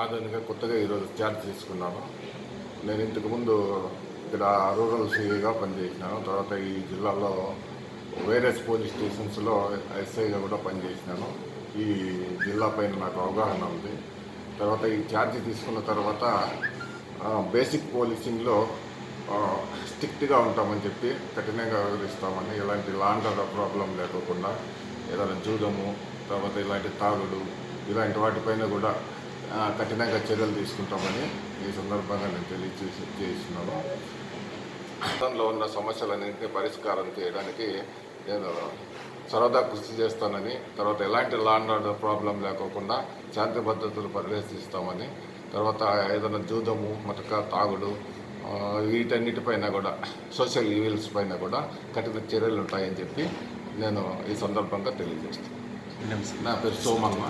ఆధునిక కొత్తగా ఈరోజు ఛార్జ్ తీసుకున్నాను. నేను ఇంతకుముందు ఇక్కడ రూరల్ సిఐగా పనిచేసినాను. తర్వాత ఈ జిల్లాలో వేరే పోలీస్ స్టేషన్స్లో ఎస్ఐగా కూడా పనిచేసినాను. ఈ జిల్లా పైన నాకు అవగాహన ఉంది. తర్వాత ఈ ఛార్జ్ తీసుకున్న తర్వాత బేసిక్ పోలీసింగ్లో స్ట్రిక్ట్గా ఉంటామని చెప్పి కఠినంగా వ్యవహరిస్తామని ఎలాంటి లాండర్ ప్రాబ్లం లేకోకుండా ఏదైనా జూదము తర్వాత ఇలాంటి తాగుడు ఇలాంటి వాటిపైన కూడా కఠినంగా చర్యలు తీసుకుంటామని ఈ సందర్భంగా నేను తెలియజేసి చేస్తున్నాను. రాష్ట్రంలో ఉన్న సమస్యలన్నింటినీ పరిష్కారం చేయడానికి నేను సరదా కృషి చేస్తానని తర్వాత ఎలాంటి లాండ్ ఆర్డర్ ప్రాబ్లం లేకోకుండా శాంతి భద్రతలు పరివేశిస్తామని తర్వాత ఏదైనా జూదము మటక తాగుడు వీటన్నిటిపైన కూడా సోషల్ ఈవెల్స్ పైన కూడా కఠిన చర్యలు ఉంటాయని చెప్పి నేను ఈ సందర్భంగా తెలియజేస్తాను నా పేరు సోమమ్మ